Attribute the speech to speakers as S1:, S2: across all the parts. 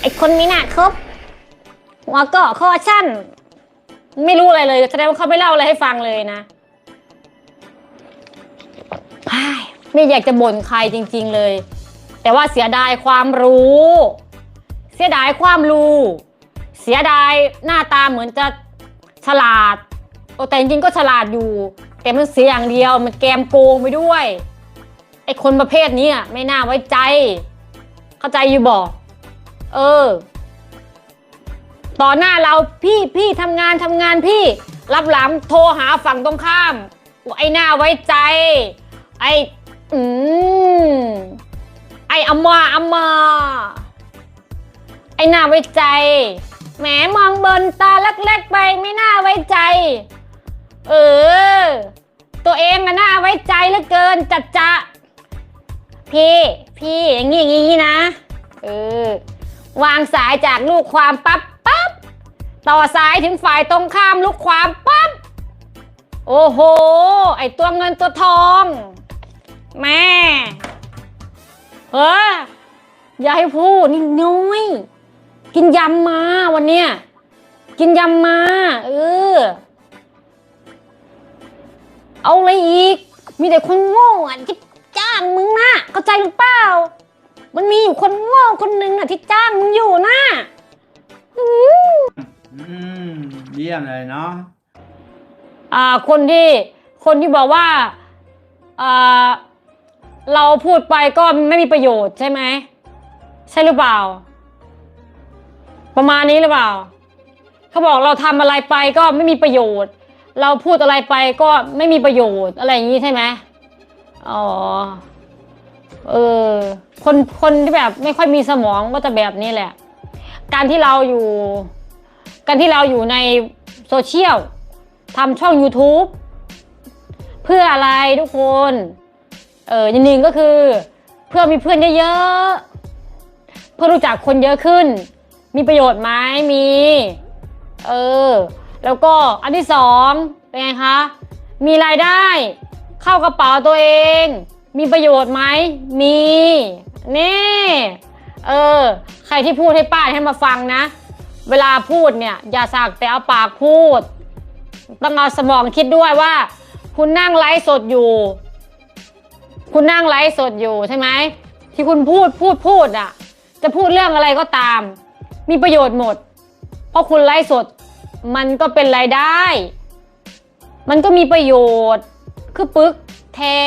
S1: ไอคนนี้น่ะครบหัวเกาะคอชั่น ไม่รู้อะไรเลยแสดงว่าเขาไม่เล่าอะไรให้ฟังเลยนะเฮ้ยไม่อยากจะบ่นใครจริง ๆเลย แต่ว่าเสียดายความรู้ เสียดายความรู้ เสียดายหน้าตาเหมือนจะฉลาดโอ้แต่จริงๆก็ฉลาดอยู่ แต่มันเสียอย่างเดียวมันแกมโกงไปด้วยไอ้คนประเภทนี้อะไม่น่าไว้ใจ เข้าใจอยู่บอก เออ ต่อหน้าเราพี่พี่ทำงานทำงานพี่ รับหลังโทรหาฝั่งตรงข้าม ไอ้หน้าไว้ใจ ไอ้อืมไอ้อำมาอำมาไอ้หน้าไว้ใจ แหมมองเบินตาเล็กๆไปไม่น่าไว้ใจ เออ ตัวเองอะน่าไว้ใจเหลือเกินจัดจะพี่ พี่อย่างงี้อย่างงี้นะ เออ วางสายจากลูกความปั๊บปั๊บต่อสายถึงฝ่ายตรงข้ามลูกความปั๊บโอ้โห ไอตัวเงินตัวทอง แม่เอออย่าให้พูดนี่น้อย กินยำมาวันเนี้ยกินยำมา เออ เอาอะไรอีก มีแต่คนโง่อะที่จ้างมึงนะเข้าใจหรือเปล่า มันมีอยู่คนโง่คนหนึ่งอะที่จ้างมึงอยู่นะอืม
S2: อืมเยี่ยมเลยเนาะ
S1: อ่า คนที่ คนที่บอกว่าอ่าเราพูดไปก็ไม่มีประโยชน์ใช่ไหม ใช่หรือเปล่า ประมาณนี้หรือเปล่า เขาบอกเราทำอะไรไปก็ไม่มีประโยชน์ เราพูดอะไรไปก็ไม่มีประโยชน์อะไรอย่างนี้ใช่ไหมอ๋อ เออ คนคนที่แบบไม่ค่อยมีสมองก็จะแบบนี้แหละ การที่เราอยู่ การที่เราอยู่ในโซเชียลทำช่อง YouTube เพื่ออะไรทุกคน เอออย่างหนึ่งก็คือ เพื่อมีเพื่อนเยอะๆ เพื่อรู้จักคนเยอะขึ้น มีประโยชน์ไหมมี เออ แล้วก็อันที่สองเป็นไงคะ มีรายได้เข้ากระเป๋าตัวเอง มีประโยชน์ไหมมี นี่ เออ ใครที่พูดให้ป้าให้มาฟังนะ เวลาพูดเนี่ย อย่าสักแต่เอาปากพูด ต้องเอาสมองคิดด้วยว่า คุณนั่งไลฟ์สดอยู่ คุณนั่งไลฟ์สดอยู่ใช่ไหม ที่คุณพูดพูดพูดอะ จะพูดเรื่องอะไรก็ตาม มีประโยชน์หมด เพราะคุณไลฟ์สด มันก็เป็นรายได้ มันก็มีประโยชน์ คือปึกแท้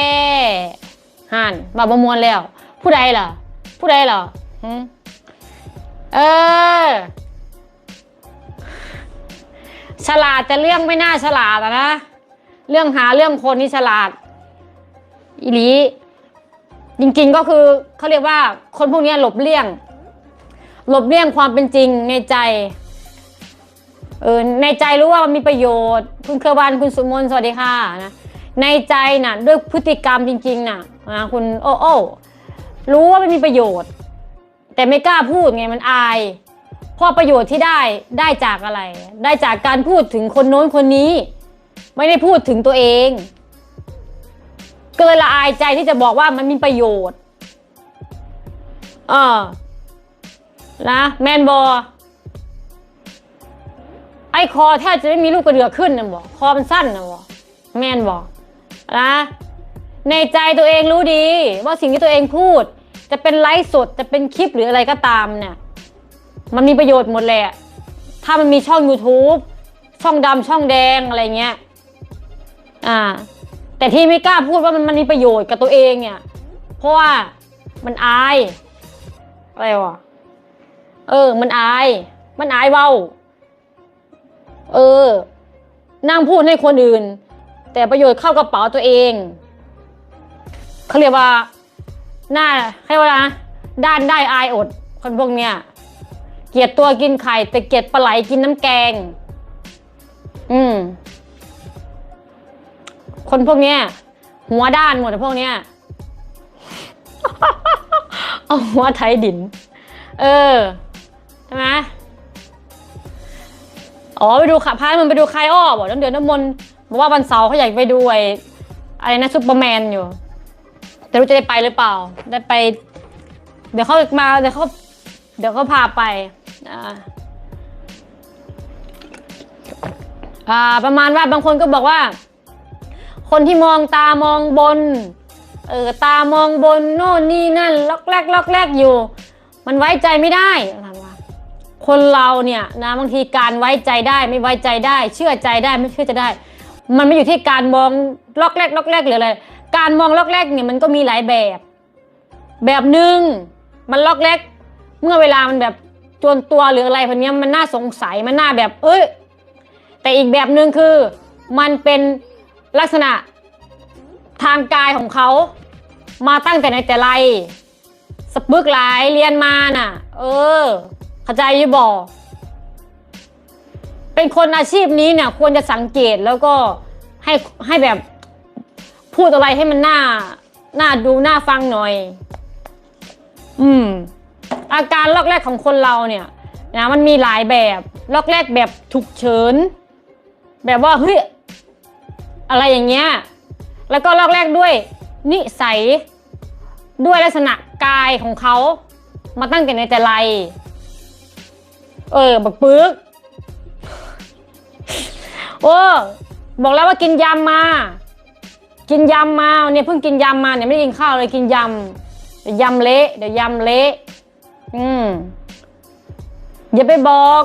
S1: ห่านบาบมวนแล้ว ผู้ใดล่ะ ผู้ใดล่ะหึเออ ฉลาดแต่เรื่องไม่น่าฉลาดอะนะ เรื่องหาเรื่องคนนี่ฉลาด อีหลีจริงๆก็คือเขาเรียกว่าคนพวกนี้หลบเลี่ยง หลบเลี่ยงความเป็นจริงในใจเออในใจรู้ว่ามันมีประโยชน์ คุณเคอร์วันคุณสุมนสวัสดีค่ะนะในใจน่ะด้วยพฤติกรรมจริงๆน่ะนะคุณโอ้โอ้รู้ว่าไมันมีประโยชน์ แต่ไม่กล้าพูดไงมันอายเพราะประโยชน์ที่ได้ได้จากอะไร ได้จากการพูดถึงคนโน้นคนนี้ ไม่ได้พูดถึงตัวเองก็เลยละอายใจที่จะบอกว่ามันมีประโยชน์เออนะแมนบอไอ้คอแทบจะไม่มีลูกกระเดือกขึ้นนะบอกคอมันสั้นนะบอกแม่นบอกนะ ในใจตัวเองรู้ดี ว่าสิ่งที่ตัวเองพูด จะเป็นไลฟ์สดจะเป็นคลิปหรืออะไรก็ตามเนี่ย มันมีประโยชน์หมดแหละ ถ้ามันมีช่อง YouTube ช่องดำช่องแดงอะไรเงี้ย อ่า แต่ที่ไม่กล้าพูดว่ามันมันมีประโยชน์กับตัวเองเนี่ย เพราะว่ามันอาย อะไรวะ เออ มันอาย มันอายเว้า เออ นั่งพูดให้คนอื่น แต่ประโยชน์เข้ากระเป๋าตัวเอง เขาเรียกว่า หน้าให้ว่านะด้านได้อายอด คนพวกเนี้ยเกลียดตัวกินไข่ แต่เกลียดปลาไหลกินน้ำแกง อืม คนพวกเนี้ย หัวด้านหมดพวกเนี้ยเอาหัวไทยดิน เออใช่ไหมอ๋อไปดูค่ะพามันไปดูใครอ้อบอกน้ำเดือนน้ำมนต์บอกว่าวันเสาร์เขาอยากไปดูไอ้อะไรนะซูเปอร์แมนอยู่ แต่รู้จะได้ไปหรือเปล่า ได้ไป เดี๋ยวเขามา เดี๋ยวเขาเดี๋ยวก็พาไป อ่าอ่า ประมาณว่าบางคนก็บอกว่า คนที่มองตามองบน เออ ตามองบนโน่นนี่นั่น ล็อกแรกล็อกแรกอยู่ มันไว้ใจไม่ได้คนเราเนี่ยนะบางทีการไว้ใจได้ไม่ไว้ใจได้ เชื่อใจได้ไม่เชื่อใจได้ มันไม่อยู่ที่การมองล็อกแรกล็อกแรกหรืออะไร การมองล็อกแรกเนี่ยมันก็มีหลายแบบ แบบหนึ่งมันล็อกแรกเมื่อเวลามันแบบจวนตัวหรืออะไรพันนี้มันน่าสงสัยมันน่าแบบ เอ้ยแต่อีกแบบหนึ่งคือมันเป็นลักษณะทางกายของเขามาตั้งแต่ในแต่ไรสปึกหลายเรียนมาน่ะ เออเข้าใจยี่บอกเป็นคนอาชีพนี้เนี่ยควรจะสังเกตแล้วก็ให้ให้แบบ พูดอะไรให้มันน่าน่าดูน่าฟังหน่อย อืม อาการลอกแรกของคนเราเนี่ยนะมันมีหลายแบบลอกแรกแบบฉุกเฉิน แบบว่าเฮ้ยอะไรอย่างเงี้ย แล้วก็ลอกแรกด้วยนิสัยด้วยลักษณะกายของเขามาตั้งแต่ในแต่ไรเออบักปึกโอ้บอกแล้วว่ากินยำมา กินยำมาเนี่ยเพิ่งกินยำมาเนี่ยไม่ได้กินข้าวเลยกินยำเดี๋ยวยำเละเดี๋ยวยำเละอืมอย่าไปบอก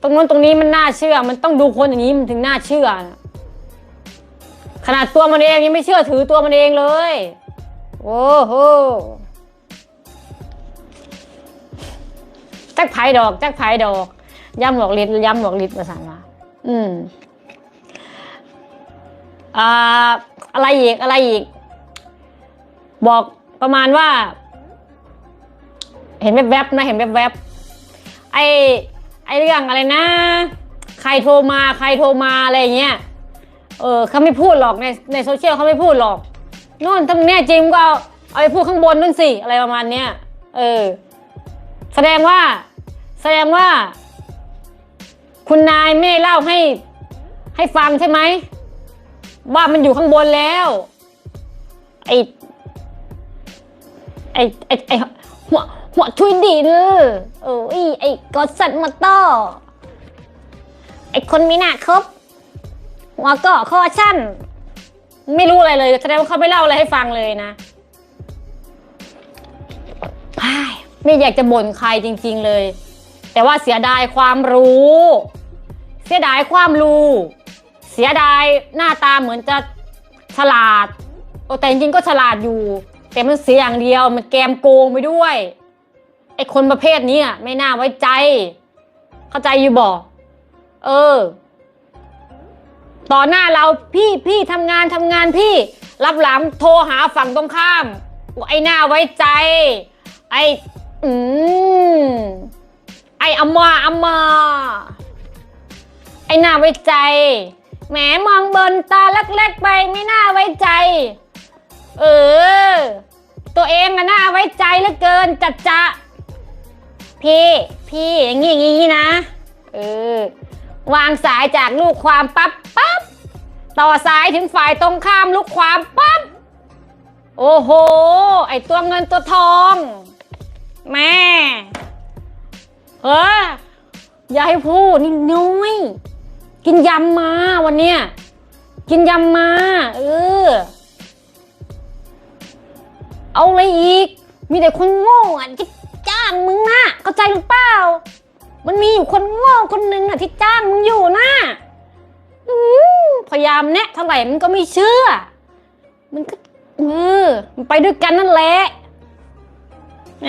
S1: ตรงนู้นตรงนี้มันน่าเชื่อ มันต้องดูคนอย่างนี้มันถึงน่าเชื่อนะขนาดตัวมันเองยังไม่เชื่อถือตัวมันเองเลย โอ้โหจักไผ่ดอกจักไผ่ดอกย้ำหลอกลิดย้ำหลอกลิดประสานมาอืม อ่าอะไรอีกอะไรอีก บอกประมาณว่า เห็นแวบๆนะเห็นแวบๆไอไอเรื่องอะไรนะ ใครโทรมาใครโทรมาอะไรเงี้ยเออเขาไม่พูดหรอกในในโซเชียลเขาไม่พูดหรอกนู่นถ้ามึงแน่จริงก็เอาเอาไปพูดข้างบนนู่นสิอะไรประมาณเนี้ยเออ แสดงว่า แสดงว่า คุณนายไม่เล่าให้ให้ฟังใช่ไหม ว่ามันอยู่ข้างบนแล้ว ไอไอไอไอหัวหัวทุยดินเออไอไอกอดสัตว์มาต่อไอคนมีหน้าครบหัวเกาะคอชั่น ไม่รู้อะไรเลยแสดงว่าเขาไม่เล่าอะไรให้ฟังเลยนะไม่อยากจะบ่นใครจริง ๆเลย แต่ว่าเสียดายความรู้ เสียดายความรู้ เสียดายหน้าตาเหมือนจะฉลาดโอ้แต่จริงๆก็ฉลาดอยู่ แต่มันเสียอย่างเดียวมันแกมโกงไปด้วยไอคนประเภทนี้ไม่น่าไว้ใจ เข้าใจอยู่บอกเออ ต่อหน้าเราพี่พี่ทำงานทำงานพี่ รับหลังโทรหาฝั่งตรงข้ามไอ้หน้าไว้ใจ ไออืมไออมาอมาไอหน้าไว้ใจ แหมมองบนตาเล็กๆไปไม่น่าไว้ใจ เออ ตัวเองอะน่าไว้ใจเหลือเกินจัดจะพี่พี่อย่างงี้อย่างงี้นะ เออ วางสายจากลูกความปั๊บปั๊บต่อสายถึงฝ่ายตรงข้ามลูกความปั๊บโอ้โห ไอตัวเงินตัวทอง แม่เอออย่าให้พูดนี่น้อย กินยำมาวันเนี้ยกินยำมาเออ เอาอะไรอีก มีแต่คนโง่อะที่จ้างมึงนะเข้าใจหรือเปล่า มันมีอยู่คนโง่คนหนึ่งอะที่จ้างมึงอยู่นะพยายามแนะเท่าไหร่มันก็ไม่เชื่อ มันก็เออมันไปด้วยกันนั่นแหละแหม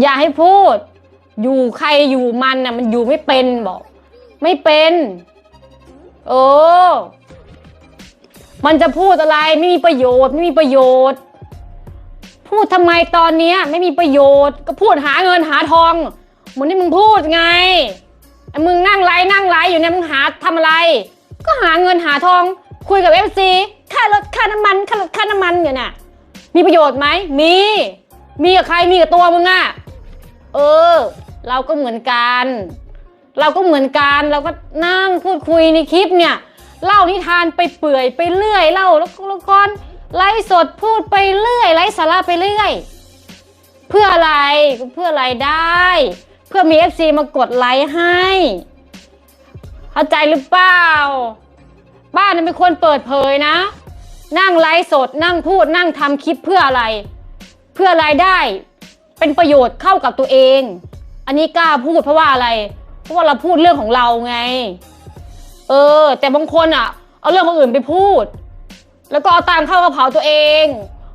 S1: อย่าให้พูด อยู่ใครอยู่มันน่ะมันอยู่ไม่เป็นบอก ไม่เป็นโอ้มันจะพูดอะไรไม่มีประโยชน์ ไม่มีประโยชน์ พูดทำไมตอนเนี้ย ไม่มีประโยชน์ ก็พูดหาเงินหาทองเหมือนที่มึงพูดไงไอ้มึงนั่งไลฟ์นั่งไลฟ์อยู่เนี่ยมึงหาทำอะไร ก็หาเงินหาทอง คุยกับเอฟซีค่ารถค่าน้ำมันค่ารถค่าน้ำมันอยู่น่ะ มีประโยชน์ไหมมี มีกับใครมีกับตัวมึงอะเออ เราก็เหมือนกัน เราก็เหมือนกันเราก็นั่งพูดคุยในคลิปเนี่ยเล่านิทานไปเปื่อยไปเรื่อยเล่าแล้วละครไลฟ์สดพูดไปเรื่อยไลฟ์สาระไปเรื่อย เพื่ออะไรเพื่ออะไรได้ เพื่อมีเอฟซีมากดไลค์ให้เข้าใจหรือเปล่า บ้านนั้นเป็นคนเปิดเผยนะ นั่งไลฟ์สดนั่งพูดนั่งทำคลิปเพื่ออะไร เพื่อรายได้ เป็นประโยชน์เข้ากับตัวเอง อันนี้กล้าพูดเพราะว่าอะไร เพราะว่าเราพูดเรื่องของเราไง เออ แต่บางคนอะ เอาเรื่องคนอื่นไปพูด แล้วก็เอาตังเข้ากระเป๋าตัวเอง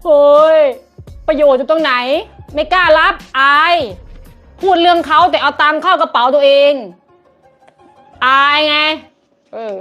S1: เฮ้ยประโยชน์อยู่ตรงไหน ไม่กล้ารับอาย พูดเรื่องเขาแต่เอาตังเข้ากระเป๋าตัวเอง อายไง เออ